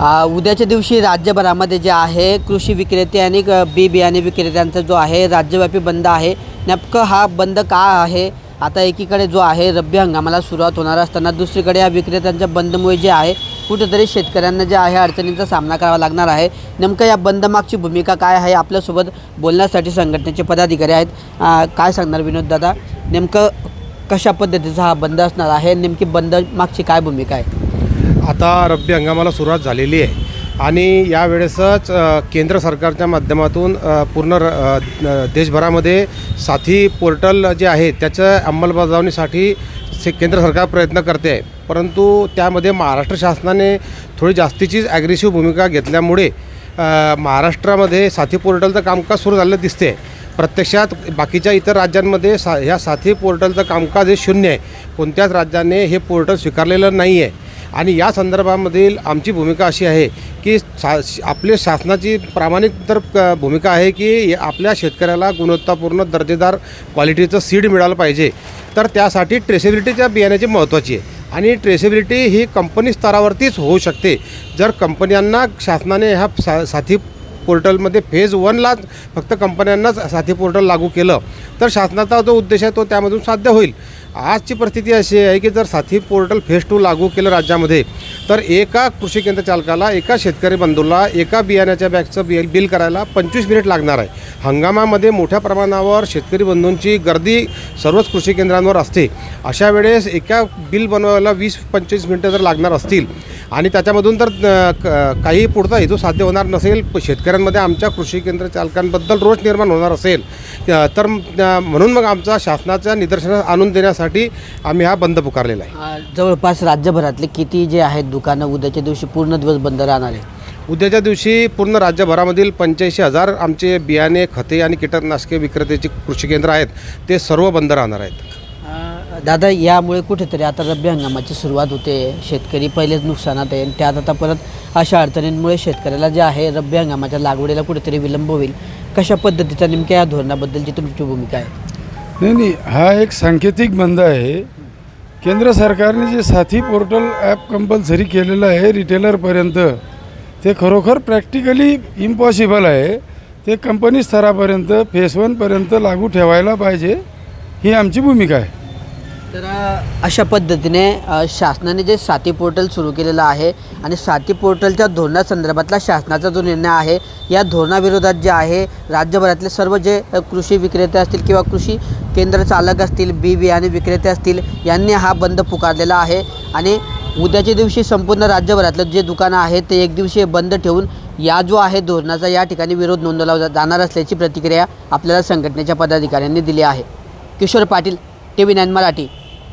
उद्याच्या दिवशी राज्यभरामध्ये जे आहे कृषी विक्रेते आणि बी बियाणे विक्रेत्यांचा जो आहे राज्यव्यापी बंद आहे. नेमकं हा बंद का आहे? आता एकीकडे जो आहे रब्बी हंगामाला सुरुवात होणार असताना दुसरीकडे या विक्रेत्यांच्या बंदमुळे जे आहे कुठेतरी शेतकऱ्यांना जे आहे अडचणींचा सामना करावा लागणार आहे. नेमकं या बंदमागची भूमिका काय आहे आपल्यासोबत बोलण्यासाठी संघटनेचे पदाधिकारी आहेत. काय सांगणार विनोद दादा? नेमकं कशा पद्धतीचा हा बंद असणार आहे? नेमकी बंद मागची काय भूमिका आहे? आता रब्बी हंगामाला सुरुवात झालेली आहे. आणि यावेळेसच केंद्र सरकारच्या माध्यमातून पूर्ण र- देशभरामध्ये साथी पोर्टल जे आहे त्याच्या अंमलबजावणीसाठी से केंद्र सरकार प्रयत्न करते आहे. परंतु त्यामध्ये महाराष्ट्र शासनाने थोडी जास्तीचीच ॲग्रेसिव्ह भूमिका घेतल्यामुळे महाराष्ट्रामध्ये साथी पोर्टलचं कामकाज सुरू झालेलं दिसते प्रत्यक्षात बाकीच्या इतर राज्यांमध्ये सा ह्या साथी पोर्टलचं कामकाज हे शून्य आहे. कोणत्याच राज्याने हे पोर्टल स्वीकारलेलं नाही आहे आणि या संदर्भामधील आमची भूमिका अशी आहे की सा आपले शासनाची प्रामाणिक तर क- भूमिका आहे की आपल्या शेतकऱ्याला गुणवत्तापूर्ण दर्जेदार क्वालिटीचं सीड मिळालं पाहिजे. तर त्यासाठी ट्रेसेबिलिटीच्या बियाण्याची महत्त्वाची आहे. आणि ट्रेसेबिलिटी ही कंपनी स्तरावरतीच होऊ शकते. जर कंपन्यांना शासनाने ह्या सा साथी पोर्टलमध्ये फेज वनलाच फक्त कंपन्यांनाच साथी पोर्टल लागू केलं. तर शासनाचा जो उद्देश आहे तो त्यामधून साध्य होईल. आजची परिस्थिती अशी आहे की जर साथी पोर्टल फेज टू लागू केलं राज्यामध्ये तर एका कृषी केंद्र चालकाला एका शेतकरी बंधूला एका बियाण्याच्या बॅगचं बिल बिल करायला पंचवीस मिनिट लागणार आहे. हंगामामध्ये मोठ्या प्रमाणावर शेतकरी बंधूंची गर्दी सर्वच कृषी केंद्रांवर असते. अशा वेळेस एका बिल बनवायला वीस पंचवीस मिनटं जर लागणार असतील आणि त्याच्यामधून तर काही पुढचा हेतू साध्य होणार नसेल. शेतकऱ्यांमध्ये आमच्या कृषी केंद्र चालकांबद्दल रोष निर्माण होणार असेल तर म्हणून मग आमचा शासनाच्या निदर्शनास आणून देण्यासाठी आम्ही हा बंद पुकारलेला आहे. जवळपास राज्यभरातले किती जे आहेत दुकानं उद्याच्या दिवशी पूर्ण दिवस बंद राहणार आहे? उद्याच्या दिवशी पूर्ण राज्यभरामधील पंच्याऐंशी हजार आमचे बियाणे खते आणि कीटकनाशके विक्रेतेचे कृषी केंद्र आहेत. ते सर्व बंद राहणार आहेत. दादा यामुळे कुठेतरी आता रब्बी हंगामाची सुरुवात होते. शेतकरी पहिलेच नुकसानात आहे. आणि त्यात आता परत अशा अडचणींमुळे शेतकऱ्याला जे आहे रब्बी हंगामाच्या लागवडीला कुठेतरी विलंब होईल. कशा पद्धतीच्या नेमक्या या धोरणाबद्दलची तुमची भूमिका आहे? नाही नाही. हा एक सांकेतिक बंद आहे. केंद्र सरकारने जे साथी पोर्टल ॲप कंपल्सरी केलेलं आहे रिटेलरपर्यंत ते खरोखर प्रॅक्टिकली इम्पॉसिबल आहे. ते कंपनी स्तरापर्यंत फेस वनपर्यंत लागू ठेवायला पाहिजे ही आमची भूमिका आहे. तर अशा पद्धतीने शासनाने जे साथी पोर्टल सुरू केलेलं आहे आणि साथी पोर्टलच्या धोरणासंदर्भातला शासनाचा जो निर्णय आहे या धोरणाविरोधात जे आहे राज्यभरातले सर्व जे कृषी विक्रेते असतील किंवा कृषी केंद्र चालक असतील बी बियाणे विक्रेते असतील यांनी हा बंद पुकारलेला आहे आणि उद्याच्या दिवशी संपूर्ण राज्यभरातलं जे दुकानं आहेत ते एक दिवशी बंद ठेवून या जो आहे धोरणाचा या ठिकाणी विरोध नोंदवला जाणार असल्याची प्रतिक्रिया आपल्याला संघटनेच्या पदाधिकाऱ्यांनी दिली आहे. Kishor Patil TV nine Marathi.